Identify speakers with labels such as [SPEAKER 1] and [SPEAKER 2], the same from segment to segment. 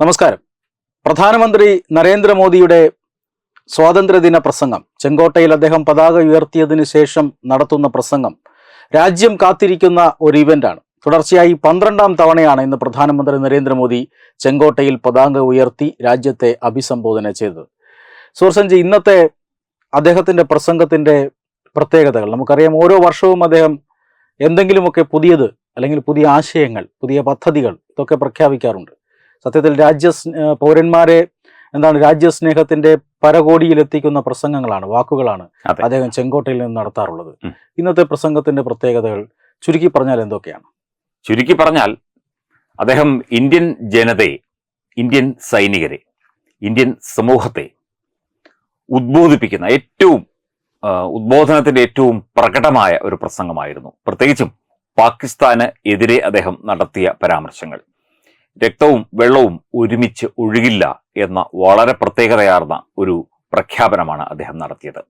[SPEAKER 1] നമസ്കാരം. പ്രധാനമന്ത്രി നരേന്ദ്രമോദിയുടെ സ്വാതന്ത്ര്യദിന പ്രസംഗം. ചെങ്കോട്ടയിൽ അദ്ദേഹം പതാക ഉയർത്തിയതിനു ശേഷം നടത്തുന്ന പ്രസംഗം രാജ്യം കാത്തിരിക്കുന്ന ഒരു ഇവന്റാണ്. തുടർച്ചയായി പന്ത്രണ്ടാം തവണയാണ് ഇന്ന് പ്രധാനമന്ത്രി നരേന്ദ്രമോദി ചെങ്കോട്ടയിൽ പതാക ഉയർത്തി രാജ്യത്തെ അഭിസംബോധന ചെയ്തത്. സുഹൃസഞ്ചി ഇന്നത്തെ അദ്ദേഹത്തിന്റെ പ്രസംഗത്തിന്റെ പ്രത്യേകതകൾ. നമുക്കറിയാം ഓരോ വർഷവും അദ്ദേഹം എന്തെങ്കിലുമൊക്കെ പുതിയത് അല്ലെങ്കിൽ പുതിയ ആശയങ്ങൾ പുതിയ പദ്ധതികൾ ഇതൊക്കെ പ്രഖ്യാപിക്കാറുണ്ട്. സത്യത്തിൽ രാജ്യ പൗരന്മാരെ എന്താണ് രാജ്യസ്നേഹത്തിന്റെ പരകോടിയിൽ എത്തിക്കുന്ന പ്രസംഗങ്ങളാണ് വാക്കുകളാണ് അദ്ദേഹം ചെങ്കോട്ടയിൽ നിന്ന് നടത്താറുള്ളത്. ഇന്നത്തെ പ്രസംഗത്തിന്റെ പ്രത്യേകതകൾ ചുരുക്കി പറഞ്ഞാൽ എന്തൊക്കെയാണ്?
[SPEAKER 2] ചുരുക്കി പറഞ്ഞാൽ അദ്ദേഹം ഇന്ത്യൻ ജനതയെ ഇന്ത്യൻ സൈനികരെ ഇന്ത്യൻ സമൂഹത്തെ ഉദ്ബോധിപ്പിക്കുന്ന ഏറ്റവും ഉദ്ബോധനത്തിന്റെ ഏറ്റവും പ്രകടമായ ഒരു പ്രസംഗമായിരുന്നു. പ്രത്യേകിച്ചും പാകിസ്ഥാന് എതിരെ അദ്ദേഹം നടത്തിയ പരാമർശങ്ങൾ. രക്തവും വെള്ളവും ഒരുമിച്ച് ഒഴുകില്ല എന്ന വളരെ പ്രത്യേകതയാർന്ന ഒരു പ്രഖ്യാപനമാണ് അദ്ദേഹം നടത്തിയത്.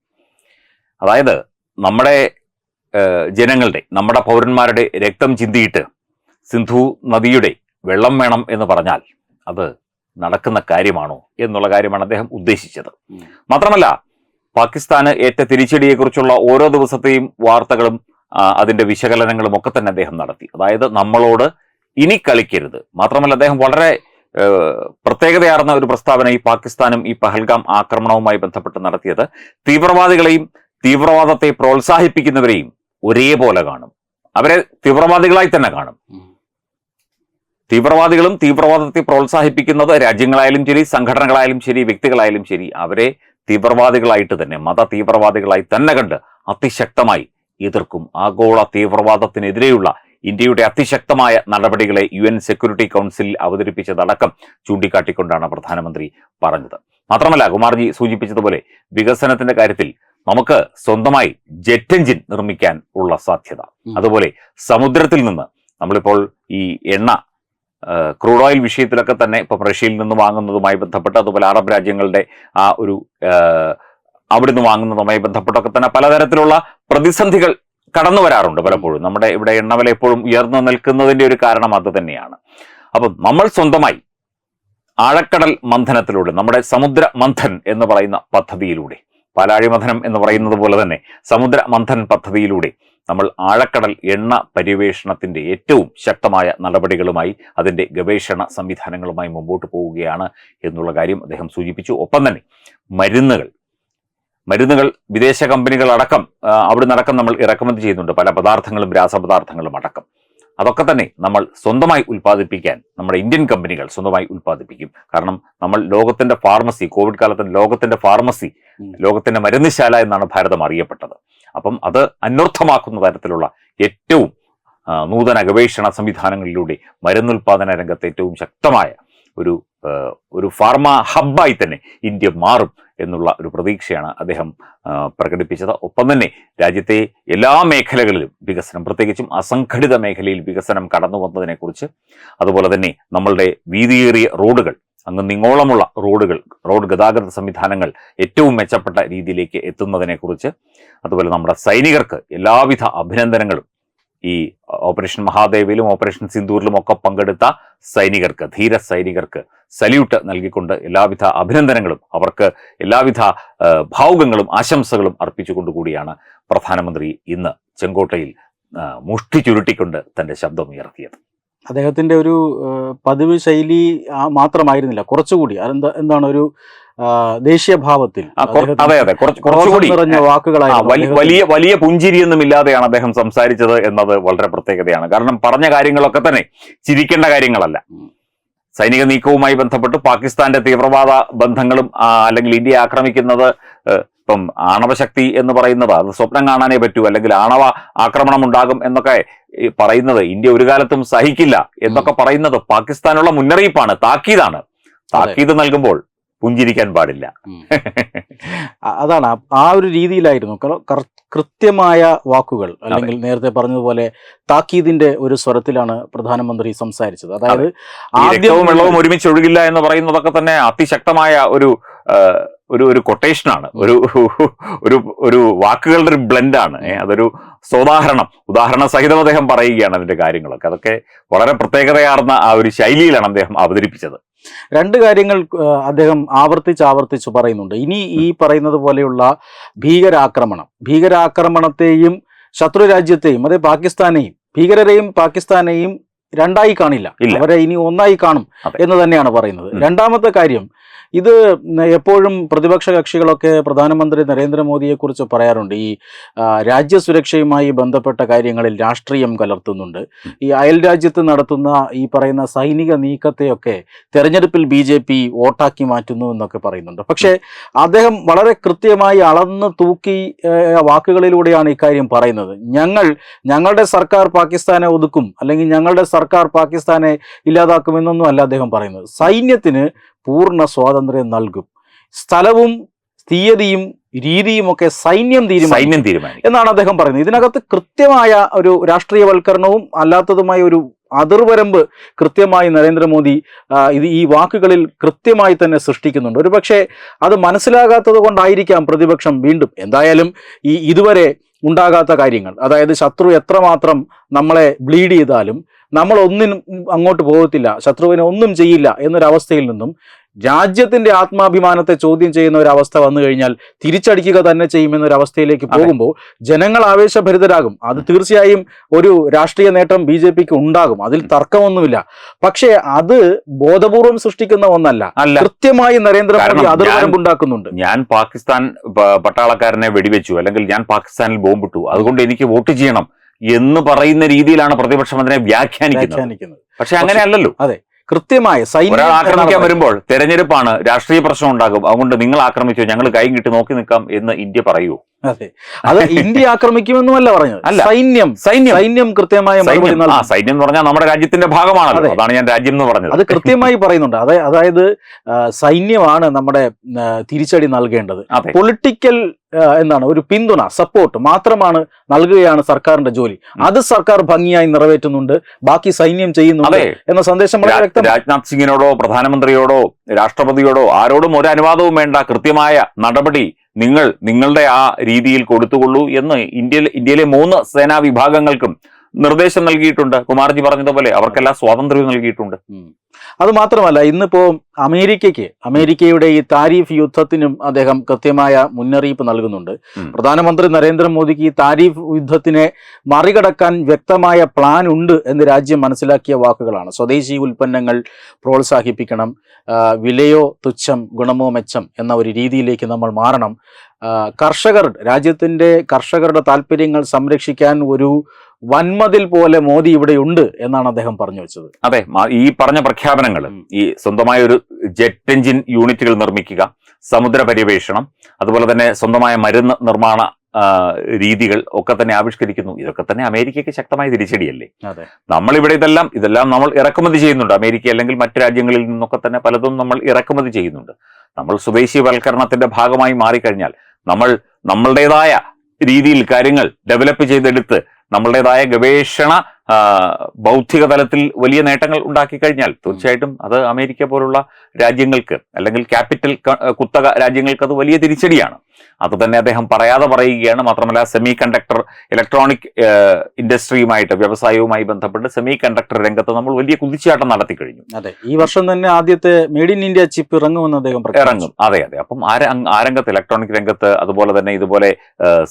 [SPEAKER 2] അതായത് നമ്മുടെ ജനങ്ങളുടെ നമ്മുടെ പൗരന്മാരുടെ രക്തം ചിന്തിയിട്ട് സിന്ധു നദിയുടെ വെള്ളം വേണം എന്ന് പറഞ്ഞാൽ അത് നടക്കുന്ന കാര്യമാണോ എന്നുള്ള കാര്യമാണ് അദ്ദേഹം ഉദ്ദേശിച്ചത്. മാത്രമല്ല പാകിസ്ഥാന് ഏറ്റ തിരിച്ചടിയെക്കുറിച്ചുള്ള ഓരോ ദിവസത്തെയും വാർത്തകളും അതിന്റെ വിശകലനങ്ങളും ഒക്കെ തന്നെ അദ്ദേഹം നടത്തി. അതായത് നമ്മളോട് ഇനി കളിക്കരുത്. മാത്രമല്ല അദ്ദേഹം വളരെ പ്രത്യേകതയാർന്ന ഒരു പ്രസ്താവന ഈ പാകിസ്ഥാനും ഈ പഹൽഗാം ആക്രമണവുമായി ബന്ധപ്പെട്ട് നടത്തിയത്. തീവ്രവാദികളെയും തീവ്രവാദത്തെ പ്രോത്സാഹിപ്പിക്കുന്നവരെയും ഒരേപോലെ കാണും. അവരെ തീവ്രവാദികളായി തന്നെ കാണും. തീവ്രവാദികളും തീവ്രവാദത്തെ പ്രോത്സാഹിപ്പിക്കുന്നത് രാജ്യങ്ങളായാലും ശരി സംഘടനകളായാലും ശരി വ്യക്തികളായാലും ശരി അവരെ തീവ്രവാദികളായിട്ട് തന്നെ മത തീവ്രവാദികളായി തന്നെ കണ്ട് അതിശക്തമായി എതിർക്കും. ആഗോള തീവ്രവാദത്തിനെതിരെയുള്ള ഇന്ത്യയുടെ അതിശക്തമായ നടപടികളെ യു എൻ സെക്യൂരിറ്റി കൗൺസിലിൽ അവതരിപ്പിച്ചതടക്കം ചൂണ്ടിക്കാട്ടിക്കൊണ്ടാണ് പ്രധാനമന്ത്രി പറഞ്ഞത്. മാത്രമല്ല കുമാർജി സൂചിപ്പിച്ചതുപോലെ വികസനത്തിന്റെ കാര്യത്തിൽ നമുക്ക് സ്വന്തമായി ജെറ്റ് എഞ്ചിൻ നിർമ്മിക്കാൻ ഉള്ള സാധ്യത. അതുപോലെ സമുദ്രത്തിൽ നിന്ന് നമ്മളിപ്പോൾ ഈ എണ്ണ ക്രൂഡ് ഓയിൽ വിഷയത്തിലൊക്കെ തന്നെ ഇപ്പം റഷ്യയിൽ നിന്ന് വാങ്ങുന്നതുമായി ബന്ധപ്പെട്ട് അതുപോലെ അറബ് രാജ്യങ്ങളുടെ ആ ഒരു അവിടുന്ന് വാങ്ങുന്നതുമായി ബന്ധപ്പെട്ടൊക്കെ തന്നെ പലതരത്തിലുള്ള പ്രതിസന്ധികൾ കടന്നു വരാറുണ്ട് പലപ്പോഴും. നമ്മുടെ ഇവിടെ എണ്ണവില എപ്പോഴും ഉയർന്നു നിൽക്കുന്നതിന്റെ ഒരു കാരണം അത് തന്നെയാണ്. അപ്പം നമ്മൾ സ്വന്തമായി ആഴക്കടൽ മന്ഥനത്തിലൂടെ നമ്മുടെ സമുദ്ര മന്ഥൻ എന്ന് പറയുന്ന പദ്ധതിയിലൂടെ പാലാഴി മന്ഥനം എന്ന് പറയുന്നത് പോലെ തന്നെ സമുദ്ര മന്ഥൻ പദ്ധതിയിലൂടെ നമ്മൾ ആഴക്കടൽ എണ്ണ പര്യവേഷണത്തിന്റെ ഏറ്റവും ശക്തമായ നടപടികളുമായി അതിന്റെ ഗവേഷണ സംവിധാനങ്ങളുമായി മുമ്പോട്ട് പോവുകയാണ് എന്നുള്ള കാര്യം അദ്ദേഹം സൂചിപ്പിച്ചു. ഒപ്പം തന്നെ മരുന്നുകൾ മരുന്നുകൾ വിദേശ കമ്പനികൾ അടക്കം അവിടെ നടക്കം നമ്മൾ ഇറക്കുമതി ചെയ്യുന്നുണ്ട്. പല പദാർത്ഥങ്ങളും രാസപദാർത്ഥങ്ങളും അടക്കം. അതൊക്കെ തന്നെ നമ്മൾ സ്വന്തമായി ഉൽപ്പാദിപ്പിക്കാൻ നമ്മുടെ ഇന്ത്യൻ കമ്പനികൾ സ്വന്തമായി ഉൽപ്പാദിപ്പിക്കും. കാരണം നമ്മൾ ലോകത്തിന്റെ ഫാർമസി കോവിഡ് കാലത്ത് ലോകത്തിന്റെ ഫാർമസി ലോകത്തിന്റെ മരുന്നുശാല എന്നാണ് ഭാരതം അറിയപ്പെട്ടത്. അപ്പം അത് അന്വർത്ഥമാക്കുന്ന തരത്തിലുള്ള ഏറ്റവും നൂതന ഗവേഷണ സംവിധാനങ്ങളിലൂടെ മരുന്നുൽപാദന രംഗത്ത് ഏറ്റവും ശക്തമായ ഒരു ഒരു ഫാർമ ഹബ്ബായി തന്നെ ഇന്ത്യ മാറും എന്നുള്ള ഒരു പ്രതീക്ഷയാണ് അദ്ദേഹം പ്രകടിപ്പിച്ചത്. ഒപ്പം തന്നെ രാജ്യത്തെ എല്ലാ മേഖലകളിലും വികസനം പ്രത്യേകിച്ചും അസംഘടിത മേഖലയിൽ വികസനം കടന്നു വന്നതിനെക്കുറിച്ച് അതുപോലെ തന്നെ നമ്മളുടെ വീതിയേറിയ റോഡുകൾ അങ്ങ് നിങ്ങോളമുള്ള റോഡുകൾ റോഡ് ഗതാഗത സംവിധാനങ്ങൾ ഏറ്റവും മെച്ചപ്പെട്ട രീതിയിലേക്ക് എത്തുന്നതിനെക്കുറിച്ച് അതുപോലെ നമ്മുടെ സൈനികർക്ക് എല്ലാവിധ അഭിനന്ദനങ്ങളും. ഈ ഓപ്പറേഷൻ മഹാദേവിലും ഓപ്പറേഷൻ സിന്ദൂരിലും ഒക്കെ പങ്കെടുത്ത സൈനികർക്ക് ധീര സൈനികർക്ക് സല്യൂട്ട് നൽകിക്കൊണ്ട് എല്ലാവിധ അഭിനന്ദനങ്ങളും അവർക്ക് എല്ലാവിധ ഭാവുകങ്ങളും ആശംസകളും അർപ്പിച്ചുകൊണ്ടുകൂടിയാണ് പ്രധാനമന്ത്രി ഇന്ന് ചെങ്കോട്ടയിൽ മുഷ്ടി ചുരുട്ടിക്കൊണ്ട് തന്റെ ശബ്ദം ഉയർത്തിയത്.
[SPEAKER 1] അദ്ദേഹത്തിന്റെ ഒരു പതിവ് ശൈലി മാത്രമായിരുന്നില്ല. കുറച്ചുകൂടി അതെന്താ എന്താണ് ഒരു ദേശീയ ദേശീയഭാവത്തിൽ
[SPEAKER 2] അതെ അതെ കുറച്ചുകൂടി
[SPEAKER 1] നിറഞ്ഞ
[SPEAKER 2] വലിയ വലിയ പുഞ്ചിരിയൊന്നും ഇല്ലാതെയാണ് അദ്ദേഹം സംസാരിച്ചത് എന്നത് വളരെ പ്രത്യേകതയാണ്. കാരണം പറഞ്ഞ കാര്യങ്ങളൊക്കെ തന്നെ ചിരിക്കേണ്ട കാര്യങ്ങളല്ല. സൈനിക നീക്കവുമായി ബന്ധപ്പെട്ട് പാകിസ്ഥാന്റെ തീവ്രവാദ ബന്ധങ്ങളും അല്ലെങ്കിൽ ഇന്ത്യ ആക്രമിക്കുന്നത് ഇപ്പം ആണവശക്തി എന്ന് പറയുന്നത് അത് സ്വപ്നം കാണാനേ പറ്റൂ. അല്ലെങ്കിൽ ആണവ ആക്രമണം ഉണ്ടാകും എന്നൊക്കെ പറയുന്നത് ഇന്ത്യ ഒരു കാലത്തും സഹിക്കില്ല എന്നൊക്കെ പറയുന്നത് പാകിസ്ഥാനുള്ള മുന്നറിയിപ്പാണ് താക്കീതാണ്. താക്കീത് നൽകുമ്പോൾ പുഞ്ചിരിക്കാൻ പാടില്ല.
[SPEAKER 1] അതാണ്. ആ- ഒരു രീതിയിലായിരുന്നു. കൃത്യമായ വാക്കുകൾ അല്ലെങ്കിൽ നേരത്തെ പറഞ്ഞതുപോലെ താക്കീതിന്റെ ഒരു സ്വരത്തിലാണ് പ്രധാനമന്ത്രി സംസാരിച്ചത്. അതായത്
[SPEAKER 2] ആദ്യവും വെള്ളവും ഒരുമിച്ച് ഒഴുകില്ല എന്ന് പറയുന്നതൊക്കെ തന്നെ അതിശക്തമായ ഒരു ഒരു ഒരു കൊട്ടേഷനാണ് ഒരു ഒരു ഒരു വാക്കുകളുടെ ഒരു ബ്ലെൻഡാണ് അതൊരു സോദാഹരണം. ഉദാഹരണ സഹിതം അദ്ദേഹം പറയുകയാണ് അതിന്റെ കാര്യങ്ങളൊക്കെ. അതൊക്കെ വളരെ പ്രത്യേകതയാർന്ന ആ ഒരു ശൈലിയിലാണ് അദ്ദേഹം അവതരിപ്പിച്ചത്.
[SPEAKER 1] രണ്ട് കാര്യങ്ങൾ അദ്ദേഹം ആവർത്തിച്ച് ആവർത്തിച്ച് പറയുന്നുണ്ട്. ഇനി ഈ പറയുന്നത് പോലെയുള്ള ഭീകരാക്രമണം ഭീകരാക്രമണത്തെയും ശത്രു രാജ്യത്തെയും അതായത് പാകിസ്ഥാനെയും ഭീകരരെയും പാകിസ്ഥാനെയും രണ്ടായി കാണില്ല. അവരെ ഇനി ഒന്നായി കാണും എന്ന് തന്നെയാണ് പറയുന്നത്. രണ്ടാമത്തെ കാര്യം ഇത് എപ്പോഴും പ്രതിപക്ഷ കക്ഷികളൊക്കെ പ്രധാനമന്ത്രി നരേന്ദ്രമോദിയെ കുറിച്ച് പറയാറുണ്ട്. ഈ രാജ്യ രാജ്യസുരക്ഷയുമായി ബന്ധപ്പെട്ട കാര്യങ്ങളിൽ രാഷ്ട്രീയം കലർത്തുന്നുണ്ട്. ഈ അയൽ രാജ്യത്ത് നടത്തുന്ന ഈ പറയുന്ന സൈനിക നീക്കത്തെയൊക്കെ തെരഞ്ഞെടുപ്പിൽ ബി ജെ പി വോട്ടാക്കി മാറ്റുന്നു എന്നൊക്കെ പറയുന്നുണ്ട്. പക്ഷേ അദ്ദേഹം വളരെ കൃത്യമായി അളന്ന് തൂക്കി വാക്കുകളിലൂടെയാണ് ഇക്കാര്യം പറയുന്നത്. ഞങ്ങൾ ഞങ്ങളുടെ സർക്കാർ പാകിസ്ഥാനെ ഒതുക്കും അല്ലെങ്കിൽ ഞങ്ങളുടെ സർക്കാർ പാകിസ്ഥാനെ ഇല്ലാതാക്കുമെന്നൊന്നും അല്ല അദ്ദേഹം പറയുന്നത്. സൈന്യത്തിന് പൂർണ സ്വാതന്ത്ര്യം നൽകും. സ്ഥലവും തീയതിയും രീതിയുമൊക്കെ സൈന്യം തീരുമാനം
[SPEAKER 2] സൈന്യം തീരുമാനം
[SPEAKER 1] എന്നാണ് അദ്ദേഹം പറയുന്നത്. ഇതിനകത്ത് കൃത്യമായ ഒരു രാഷ്ട്രീയവൽക്കരണവും അല്ലാത്തതുമായ ഒരു അതിർവരമ്പ് കൃത്യമായി നരേന്ദ്രമോദി ഇത് ഈ വാക്കുകളിൽ കൃത്യമായി തന്നെ സൃഷ്ടിക്കുന്നുണ്ട്. ഒരു പക്ഷേ അത് മനസ്സിലാകാത്തത് കൊണ്ടായിരിക്കാം പ്രതിപക്ഷം വീണ്ടും എന്തായാലും ഈ ഇതുവരെ ഉണ്ടാകാത്ത കാര്യങ്ങൾ. അതായത് ശത്രു എത്രമാത്രം നമ്മളെ ബ്ലീഡ് ചെയ്താലും നമ്മൾ ഒന്നിനും അങ്ങോട്ട് പോകത്തില്ല ശത്രുവിനെ ഒന്നും ചെയ്യില്ല എന്നൊരവസ്ഥയിൽ നിന്നും രാജ്യത്തിന്റെ ആത്മാഭിമാനത്തെ ചോദ്യം ചെയ്യുന്ന ഒരു അവസ്ഥ വന്നു കഴിഞ്ഞാൽ തിരിച്ചടിക്കുക തന്നെ ചെയ്യുമെന്നൊരവസ്ഥയിലേക്ക്
[SPEAKER 2] അവസ്ഥയിലേക്ക്
[SPEAKER 1] പോകുമ്പോൾ ജനങ്ങൾ ആവേശഭരിതരാകും. അത് തീർച്ചയായും ഒരു രാഷ്ട്രീയ നേട്ടം ബി ജെ പിക്ക് ഉണ്ടാകും. അതിൽ തർക്കമൊന്നുമില്ല. പക്ഷേ അത് ബോധപൂർവം സൃഷ്ടിക്കുന്ന ഒന്നല്ല. കൃത്യമായി നരേന്ദ്രമോദി അതിർവരമ്പുണ്ടാക്കുന്നുണ്ട്
[SPEAKER 2] ഞാൻ പാകിസ്ഥാൻ പട്ടാളക്കാരനെ വെടിവെച്ചു അല്ലെങ്കിൽ ഞാൻ പാകിസ്ഥാനിൽ ബോംബിട്ടു. അതുകൊണ്ട് എനിക്ക് വോട്ട് ചെയ്യണം. എന്ന് പറയുന്ന രീതിയിലാണ് പ്രതിപക്ഷം അതിനെ വ്യാഖ്യാനിക്കുന്നത്. പക്ഷെ അങ്ങനെയല്ലല്ലോ.
[SPEAKER 1] കൃത്യമായ സൈന്യം
[SPEAKER 2] ഒരാൾ
[SPEAKER 1] എന്നാണ്
[SPEAKER 2] ആക്രമിക്കാൻ വരുമ്പോൾ തെരഞ്ഞെടുപ്പാണ് രാഷ്ട്രീയ പ്രശ്നം ഉണ്ടാകും. അതുകൊണ്ട് നിങ്ങൾ ആക്രമിച്ചോ ഞങ്ങൾ കൈ കിട്ടി നോക്കി നിൽക്കാം എന്ന് ഇന്ത്യ പറയൂ
[SPEAKER 1] അതെ. അത് ഇന്ത്യ ആക്രമിക്കുമെന്നുമല്ല പറഞ്ഞത്.
[SPEAKER 2] അല്ല.
[SPEAKER 1] സൈന്യം
[SPEAKER 2] സൈന്യം.
[SPEAKER 1] സൈന്യം കൃത്യമായ
[SPEAKER 2] സൈന്യം. എന്ന് പറഞ്ഞാൽ നമ്മുടെ രാജ്യത്തിന്റെ
[SPEAKER 1] ഭാഗമാണ്
[SPEAKER 2] അതാണ് ഞാൻ രാജ്യം എന്ന് പറഞ്ഞത്.
[SPEAKER 1] അത് കൃത്യമായി പറയുന്നുണ്ട്. അതെ അതായത് സൈന്യമാണ് നമ്മുടെ തിരിച്ചടി നൽകേണ്ടത്.
[SPEAKER 2] അതെ.
[SPEAKER 1] പൊളിറ്റിക്കൽ എന്താണ് ഒരു പിന്തുണ സപ്പോർട്ട് മാത്രമാണ് നൽകുകയാണ് സർക്കാരിന്റെ ജോലി. അത് സർക്കാർ ഭംഗിയായി നിറവേറ്റുന്നുണ്ട് ബാക്കി സൈന്യം ചെയ്യുന്നുണ്ട് എന്ന സന്ദേശം വളരെ
[SPEAKER 2] രാജ്നാഥ് സിംഗിനോടോ പ്രധാനമന്ത്രിയോടോ രാഷ്ട്രപതിയോടോ ആരോടും ഒരു അനുവാദവും വേണ്ട കൃത്യമായ നടപടി നിങ്ങൾ നിങ്ങളുടെ ആ രീതിയിൽ കൊടുത്തുകൊള്ളൂ എന്ന് ഇന്ത്യയിൽ ഇന്ത്യയിലെ മൂന്ന് സേനാ വിഭാഗങ്ങൾക്കും നിർദ്ദേശം നൽകിയിട്ടുണ്ട്. കുമാർജി പറഞ്ഞതുപോലെ അവർക്കെല്ലാം സ്വാതന്ത്ര്യവും നൽകിയിട്ടുണ്ട്.
[SPEAKER 1] അത് മാത്രമല്ല ഇന്നിപ്പോ അമേരിക്കയ്ക്ക് അമേരിക്കയുടെ ഈ താരിഫ് യുദ്ധത്തിനും അദ്ദേഹം കൃത്യമായ മുന്നറിയിപ്പ് നൽകുന്നുണ്ട്. പ്രധാനമന്ത്രി നരേന്ദ്രമോദിക്ക് ഈ താരിഫ് യുദ്ധത്തിനെ മറികടക്കാൻ വ്യക്തമായ പ്ലാൻ ഉണ്ട് എന്ന് രാജ്യം മനസ്സിലാക്കിയ വാക്കുകളാണ്. സ്വദേശി ഉൽപ്പന്നങ്ങൾ പ്രോത്സാഹിപ്പിക്കണം വിലയോ തുച്ഛം ഗുണമോ മെച്ചം എന്ന ഒരു രീതിയിലേക്ക് നമ്മൾ മാറണം. കർഷകർ രാജ്യത്തിന്റെ കർഷകരുടെ താല്പര്യങ്ങൾ സംരക്ഷിക്കാൻ ഒരു വൻമതിൽ പോലെ മോദി ഇവിടെയുണ്ട് എന്നാണ് അദ്ദേഹം പറഞ്ഞു വെച്ചത്.
[SPEAKER 2] അതെ ഈ പറഞ്ഞ പ്രഖ്യാപനങ്ങൾ ഈ സ്വന്തമായ ഒരു ജെറ്റ് എഞ്ചിൻ യൂണിറ്റുകൾ നിർമ്മിക്കുക സമുദ്ര പര്യവേഷണം അതുപോലെ തന്നെ സ്വന്തമായ മരുന്ന് നിർമ്മാണ രീതികൾ ഒക്കെ തന്നെ ആവിഷ്കരിക്കുന്നു. ഇതൊക്കെ തന്നെ അമേരിക്കയ്ക്ക് ശക്തമായ തിരിച്ചടിയല്ലേ?
[SPEAKER 1] അതെ.
[SPEAKER 2] നമ്മളിവിടെ ഇതെല്ലാം ഇതെല്ലാം നമ്മൾ ഇറക്കുമതി ചെയ്യുന്നുണ്ട്. അമേരിക്ക അല്ലെങ്കിൽ മറ്റു രാജ്യങ്ങളിൽ നിന്നൊക്കെ തന്നെ പലതും നമ്മൾ ഇറക്കുമതി ചെയ്യുന്നുണ്ട്. നമ്മൾ സ്വദേശീയവൽക്കരണത്തിന്റെ ഭാഗമായി മാറിക്കഴിഞ്ഞാൽ നമ്മൾ നമ്മളുടേതായ രീതിയിൽ കാര്യങ്ങൾ ഡെവലപ്പ് ചെയ്തെടുത്ത് നമ്മളുടേതായ ഗവേഷണ ബൗദ്ധിക തലത്തിൽ വലിയ നേട്ടങ്ങൾ ഉണ്ടാക്കി കഴിഞ്ഞാൽ തീർച്ചയായിട്ടും അത് അമേരിക്ക പോലുള്ള രാജ്യങ്ങൾക്ക് അല്ലെങ്കിൽ ക്യാപിറ്റൽ കുത്തക രാജ്യങ്ങൾക്ക് അത് വലിയ തിരിച്ചടിയാണ്. അത് തന്നെ അദ്ദേഹം പറയാതെ പറയുകയാണ്. മാത്രമല്ല സെമി കണ്ടക്ടർ ഇലക്ട്രോണിക് ഇൻഡസ്ട്രിയുമായിട്ട് വ്യവസായവുമായി ബന്ധപ്പെട്ട് സെമി കണ്ടക്ടർ രംഗത്ത് നമ്മൾ വലിയ കുതിച്ചാട്ടം നടത്തി കഴിഞ്ഞു
[SPEAKER 1] അതെ. ഈ വർഷം തന്നെ ആദ്യത്തെ മെയ്ഡ് ഇൻ ഇന്ത്യ ചിപ്പ് ഇറങ്ങുമെന്ന് അദ്ദേഹം
[SPEAKER 2] ഇറങ്ങും. അതെ അതെ. അപ്പം ആ രംഗത്ത് ഇലക്ട്രോണിക് രംഗത്ത് അതുപോലെ തന്നെ ഇതുപോലെ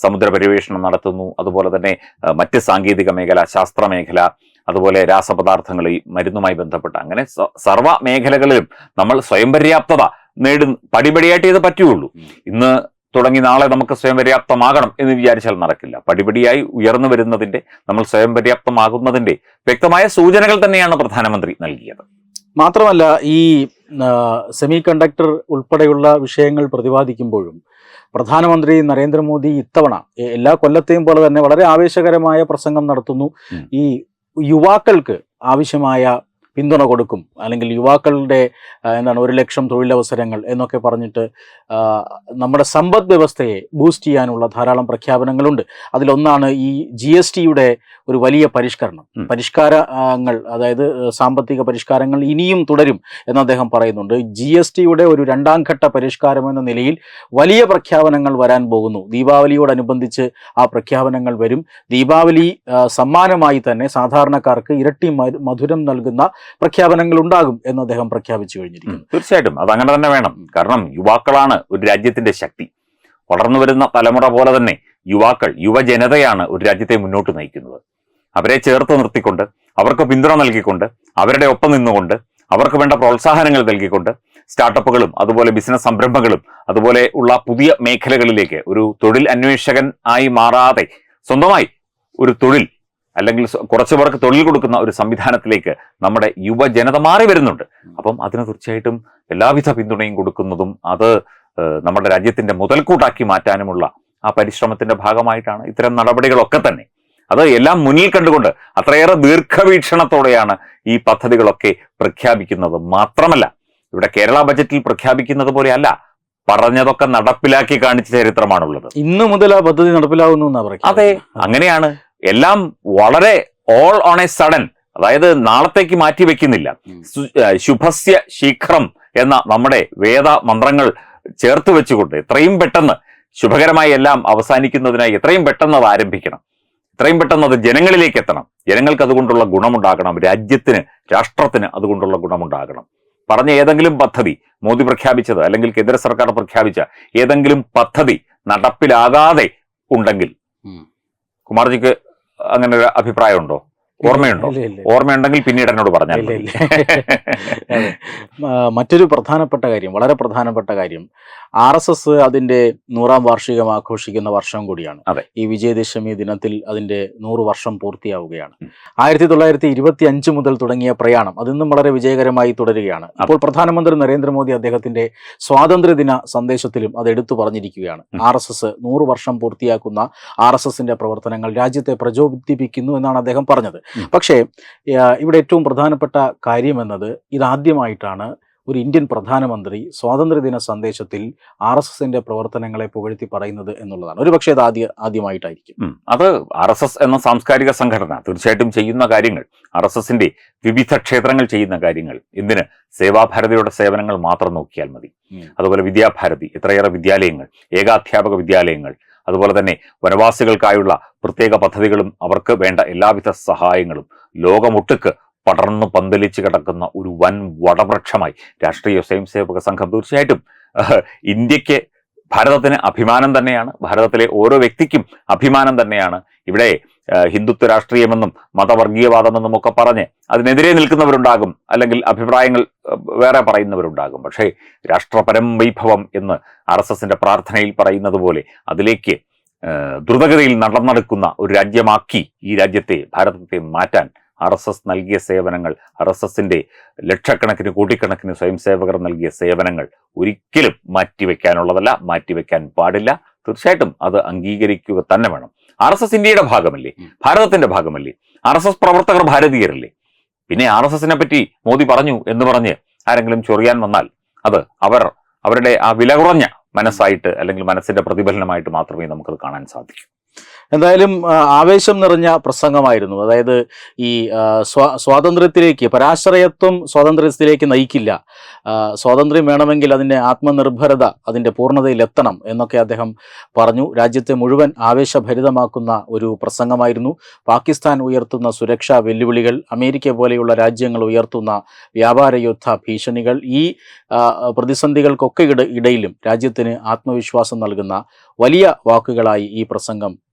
[SPEAKER 2] സമുദ്ര പര്യവേഷണം നടത്തുന്നു. അതുപോലെ തന്നെ മറ്റ് സാങ്കേതിക മേഖല ശാസ്ത്ര മേഖല അതുപോലെ രാസപദാർത്ഥങ്ങൾ ഈ മരുന്നുമായി ബന്ധപ്പെട്ട് അങ്ങനെ സർവ മേഖലകളിലും നമ്മൾ സ്വയം പര്യാപ്തത നേടും പടിപടിയായിട്ട് ഇത് പറ്റുകയുള്ളൂ. ഇന്ന് തുടങ്ങി നാളെ നമുക്ക് സ്വയം പര്യാപ്തമാകണം എന്ന് വിചാരിച്ചാൽ നടക്കില്ല. പടിപടിയായി ഉയർന്നു വരുന്നതിന്റെ നമ്മൾ സ്വയം പര്യാപ്തമാകുന്നതിന്റെ വ്യക്തമായ സൂചനകൾ തന്നെയാണ് പ്രധാനമന്ത്രി നൽകിയത്.
[SPEAKER 1] മാത്രമല്ല ഈ സെമി കണ്ടക്ടർ ഉൾപ്പെടെയുള്ള വിഷയങ്ങൾ പ്രതിപാദിക്കുമ്പോഴും പ്രധാനമന്ത്രി നരേന്ദ്രമോദി ഇത്തവണ എല്ലാ കൊല്ലത്തെയും പോലെ തന്നെ വളരെ ആവേശകരമായ പ്രസംഗം നടത്തുന്നു. ഈ യുവാക്കൾക്ക് ആവശ്യമായ പിന്തുണ കൊടുക്കും. അല്ലെങ്കിൽ യുവാക്കളുടെ എന്താണ് ഒരു ലക്ഷം തൊഴിലവസരങ്ങൾ എന്നൊക്കെ പറഞ്ഞിട്ട് നമ്മുടെ സമ്പദ് വ്യവസ്ഥയെ ബൂസ്റ്റ് ചെയ്യാനുള്ള ധാരാളം പ്രഖ്യാപനങ്ങളുണ്ട്. അതിലൊന്നാണ് ഈ ജി എസ് ടിയുടെ ഒരു വലിയ പരിഷ്കരണം. പരിഷ്കാരങ്ങൾ അതായത് സാമ്പത്തിക പരിഷ്കാരങ്ങൾ ഇനിയും തുടരും എന്ന് അദ്ദേഹം പറയുന്നുണ്ട്. ജി എസ് ടിയുടെ ഒരു രണ്ടാം ഘട്ട പരിഷ്കാരം എന്ന നിലയിൽ വലിയ പ്രഖ്യാപനങ്ങൾ വരാൻ പോകുന്നു. ദീപാവലിയോടനുബന്ധിച്ച് ആ പ്രഖ്യാപനങ്ങൾ വരും. ദീപാവലി സമ്മാനമായി തന്നെ സാധാരണക്കാർക്ക് ഇരട്ടി മധുരം നൽകുന്ന പ്രഖ്യാപനങ്ങൾ ഉണ്ടാകും എന്ന് അദ്ദേഹം പ്രഖ്യാപിച്ചു കഴിഞ്ഞിരിക്കുന്നു.
[SPEAKER 2] തീർച്ചയായിട്ടും. അത് അങ്ങനെ തന്നെ വേണം. കാരണം യുവാക്കളാണ് ഒരു രാജ്യത്തിന്റെ ശക്തി. വളർന്നു വരുന്ന തലമുറ പോലെ തന്നെ യുവാക്കൾ യുവജനതയാണ് ഒരു രാജ്യത്തെ മുന്നോട്ട് നയിക്കുന്നത്. അവരെ ചേർത്ത് നിർത്തിക്കൊണ്ട് അവർക്ക് പിന്തുണ നൽകിക്കൊണ്ട് അവരുടെ ഒപ്പം നിന്നുകൊണ്ട് അവർക്ക് വേണ്ട പ്രോത്സാഹനങ്ങൾ നൽകിക്കൊണ്ട് സ്റ്റാർട്ടപ്പുകളും അതുപോലെ ബിസിനസ് സംരംഭങ്ങളും അതുപോലെ ഉള്ള പുതിയ മേഖലകളിലേക്ക് ഒരു തൊഴിൽ അന്വേഷകൻ ആയി മാറാതെ സ്വന്തമായി ഒരു തൊഴിൽ അല്ലെങ്കിൽ കുറച്ചു പേർക്ക് തൊഴിൽ കൊടുക്കുന്ന ഒരു സംവിധാനത്തിലേക്ക് നമ്മുടെ യുവജനത മാറി വരുന്നുണ്ട്. അപ്പം അതിന് തീർച്ചയായിട്ടും എല്ലാവിധ പിന്തുണയും കൊടുക്കുന്നതും അത് നമ്മുടെ രാജ്യത്തിന്റെ മുതൽക്കൂട്ടാക്കി മാറ്റാനുമുള്ള ആ പരിശ്രമത്തിന്റെ ഭാഗമായിട്ടാണ് ഇത്തരം നടപടികളൊക്കെ തന്നെ. അത് എല്ലാം മുന്നിൽ കണ്ടുകൊണ്ട് അത്രയേറെ ദീർഘവീക്ഷണത്തോടെയാണ് ഈ പദ്ധതികളൊക്കെ പ്രഖ്യാപിക്കുന്നത്. മാത്രമല്ല ഇവിടെ കേരള ബജറ്റിൽ പ്രഖ്യാപിക്കുന്നത് പോലെയല്ല പറഞ്ഞതൊക്കെ നടപ്പിലാക്കി കാണിച്ച ചരിത്രമാണുള്ളത്.
[SPEAKER 1] ഇന്ന് മുതൽ ആ പദ്ധതി നടപ്പിലാവുന്നു
[SPEAKER 2] അതെ അങ്ങനെയാണ്. എല്ലാം വളരെ ഓൾ ഓൺ എ സഡൻ അതായത് നാളത്തേക്ക് മാറ്റി വെക്കുന്നില്ല. ശുഭസ്യ ശീഘ്രം എന്ന നമ്മുടെ വേദ മന്ത്രങ്ങൾ ചേർത്ത് വെച്ചുകൊണ്ട് എത്രയും പെട്ടെന്ന് ശുഭകരമായി എല്ലാം അവസാനിക്കുന്നതിനായി എത്രയും പെട്ടെന്ന് അത് ആരംഭിക്കണം. എത്രയും പെട്ടെന്ന് അത് ജനങ്ങളിലേക്ക് എത്തണം. ജനങ്ങൾക്ക് അതുകൊണ്ടുള്ള ഗുണമുണ്ടാകണം. രാജ്യത്തിന് രാഷ്ട്രത്തിന് അതുകൊണ്ടുള്ള ഗുണമുണ്ടാകണം. പറഞ്ഞ ഏതെങ്കിലും പദ്ധതി മോദി പ്രഖ്യാപിച്ചത് അല്ലെങ്കിൽ കേന്ദ്ര സർക്കാർ പ്രഖ്യാപിച്ച ഏതെങ്കിലും പദ്ധതി നടപ്പിലാകാതെ ഉണ്ടെങ്കിൽ. കുമാർജിക്ക് അങ്ങനെ ഒരു അഭിപ്രായമുണ്ടോ? ഓർമ്മയുണ്ടോ. ഓർമ്മയുണ്ടെങ്കിൽ പിന്നീട് എന്നോട് പറഞ്ഞാൽ
[SPEAKER 1] മറ്റൊരു പ്രധാനപ്പെട്ട കാര്യം വളരെ പ്രധാനപ്പെട്ട കാര്യം ആർ എസ് എസ് അതിന്റെ നൂറാം വാർഷികം ആഘോഷിക്കുന്ന വർഷം കൂടിയാണ്
[SPEAKER 2] അതെ.
[SPEAKER 1] ഈ വിജയദശമി ദിനത്തിൽ അതിന്റെ നൂറ് വർഷം പൂർത്തിയാവുകയാണ്. ആയിരത്തി തൊള്ളായിരത്തി ഇരുപത്തി അഞ്ച് മുതൽ തുടങ്ങിയ പ്രയാണം അതിന്നും വളരെ വിജയകരമായി തുടരുകയാണ് അപ്പോൾ പ്രധാനമന്ത്രി നരേന്ദ്രമോദി അദ്ദേഹത്തിന്റെ സ്വാതന്ത്ര്യദിന സന്ദേശത്തിലും അത് എടുത്തു പറഞ്ഞിരിക്കുകയാണ്. ആർ എസ് എസ് നൂറ് വർഷം പൂർത്തിയാക്കുന്ന ആർ എസ് എസിന്റെ പ്രവർത്തനങ്ങൾ രാജ്യത്തെ പ്രചോദിപ്പിക്കുന്നു എന്നാണ് അദ്ദേഹം പറഞ്ഞത്. പക്ഷേ ഇവിടെ ഏറ്റവും പ്രധാനപ്പെട്ട കാര്യം എന്നത് ഇതാദ്യമായിട്ടാണ് ഒരു ഇന്ത്യൻ പ്രധാനമന്ത്രി സ്വാതന്ത്ര്യദിന സന്ദേശത്തിൽ ആർ എസ് എസിന്റെ പ്രവർത്തനങ്ങളെ പുകഴ്ത്തി പറയുന്നത് എന്നുള്ളതാണ്. ഒരു പക്ഷേ അത് ആദ്യ ആദ്യമായിട്ടായിരിക്കും.
[SPEAKER 2] അത് ആർ എസ് എസ് എന്ന സാംസ്കാരിക സംഘടന തീർച്ചയായിട്ടും ചെയ്യുന്ന കാര്യങ്ങൾ ആർ എസ് എസിന്റെ വിവിധ ക്ഷേത്രങ്ങൾ ചെയ്യുന്ന കാര്യങ്ങൾ എന്തിന് സേവാഭാരതിയുടെ സേവനങ്ങൾ മാത്രം നോക്കിയാൽ മതി. അതുപോലെ വിദ്യാഭാരതി എത്രയേറെ വിദ്യാലയങ്ങൾ ഏകാധ്യാപക വിദ്യാലയങ്ങൾ അതുപോലെ തന്നെ വനവാസികൾക്കായുള്ള പ്രത്യേക പദ്ധതികളും അവർക്ക് വേണ്ട എല്ലാവിധ സഹായങ്ങളും. ലോകമൊട്ടുക്ക് പടർന്നു പന്തലിച്ച് കിടക്കുന്ന ഒരു വൻ വടവൃക്ഷമായി രാഷ്ട്രീയ സ്വയംസേവക സംഘം തീർച്ചയായിട്ടും ഇന്ത്യയ്ക്ക് ഭാരതത്തിന് അഭിമാനം തന്നെയാണ്. ഭാരതത്തിലെ ഓരോ വ്യക്തിക്കും അഭിമാനം തന്നെയാണ്. ഇവിടെ ഹിന്ദുത്വ രാഷ്ട്രീയമെന്നും മതവർഗീയവാദമെന്നും ഒക്കെ പറഞ്ഞ് അതിനെതിരെ നിൽക്കുന്നവരുണ്ടാകും അല്ലെങ്കിൽ അഭിപ്രായങ്ങൾ വേറെ പറയുന്നവരുണ്ടാകും. പക്ഷേ രാഷ്ട്രപരം വൈഭവം എന്ന് ആർ എസ് എസിന്റെ പ്രാർത്ഥനയിൽ പറയുന്നത് പോലെ അതിലേക്ക് ദ്രുതഗതിയിൽ നടന്നെടുക്കുന്ന ഒരു രാജ്യമാക്കി ഈ രാജ്യത്തെ ഭാരതത്തെ മാറ്റാൻ ആർ എസ് എസ് നൽകിയ സേവനങ്ങൾ ആർ എസ് എസിന്റെ ലക്ഷക്കണക്കിന് കോടിക്കണക്കിന് സ്വയംസേവകർ നൽകിയ സേവനങ്ങൾ ഒരിക്കലും മാറ്റിവെക്കാനുള്ളതല്ല മാറ്റിവെക്കാൻ പാടില്ല. തീർച്ചയായിട്ടും അത് അംഗീകരിക്കുക തന്നെ വേണം. ആർ എസ് എസ് ഇന്ത്യയുടെ ഭാഗമല്ലേ? ഭാരതത്തിന്റെ ഭാഗമല്ലേ? ആർ എസ് എസ് പ്രവർത്തകർ ഭാരതീയരല്ലേ? പിന്നെ ആർ എസ് എസിനെ പറ്റി മോദി പറഞ്ഞു എന്ന് പറഞ്ഞ് ആരെങ്കിലും ചൊറിയാൻ വന്നാൽ അത് അവർ അവരുടെ ആ വില കുറഞ്ഞ മനസ്സായിട്ട് അല്ലെങ്കിൽ മനസ്സിന്റെ പ്രതിഫലനമായിട്ട് മാത്രമേ നമുക്കത് കാണാൻ സാധിക്കൂ.
[SPEAKER 1] എന്തായാലും ആവേശം നിറഞ്ഞ പ്രസംഗമായിരുന്നു. അതായത് ഈ സ്വാതന്ത്ര്യത്തിലേക്ക് പരാശ്രയത്വം സ്വാതന്ത്ര്യത്തിലേക്ക് നയിക്കില്ല. സ്വാതന്ത്ര്യം വേണമെങ്കിൽ അതിന്റെ ആത്മനിർഭരത അതിന്റെ പൂർണതയിലെത്തണം എന്നൊക്കെ അദ്ദേഹം പറഞ്ഞു. രാജ്യത്തെ മുഴുവൻ ആവേശഭരിതമാക്കുന്ന ഒരു പ്രസംഗമായിരുന്നു. പാകിസ്ഥാൻ ഉയർത്തുന്ന സുരക്ഷാ വെല്ലുവിളികൾ അമേരിക്ക പോലെയുള്ള രാജ്യങ്ങൾ ഉയർത്തുന്ന വ്യാപാര യുദ്ധ ഭീഷണികൾ ഈ പ്രതിസന്ധികൾക്കൊക്കെ ഇട ഇടയിലും രാജ്യത്തിന് ആത്മവിശ്വാസം നൽകുന്ന വലിയ വാക്കുകളായി ഈ പ്രസംഗം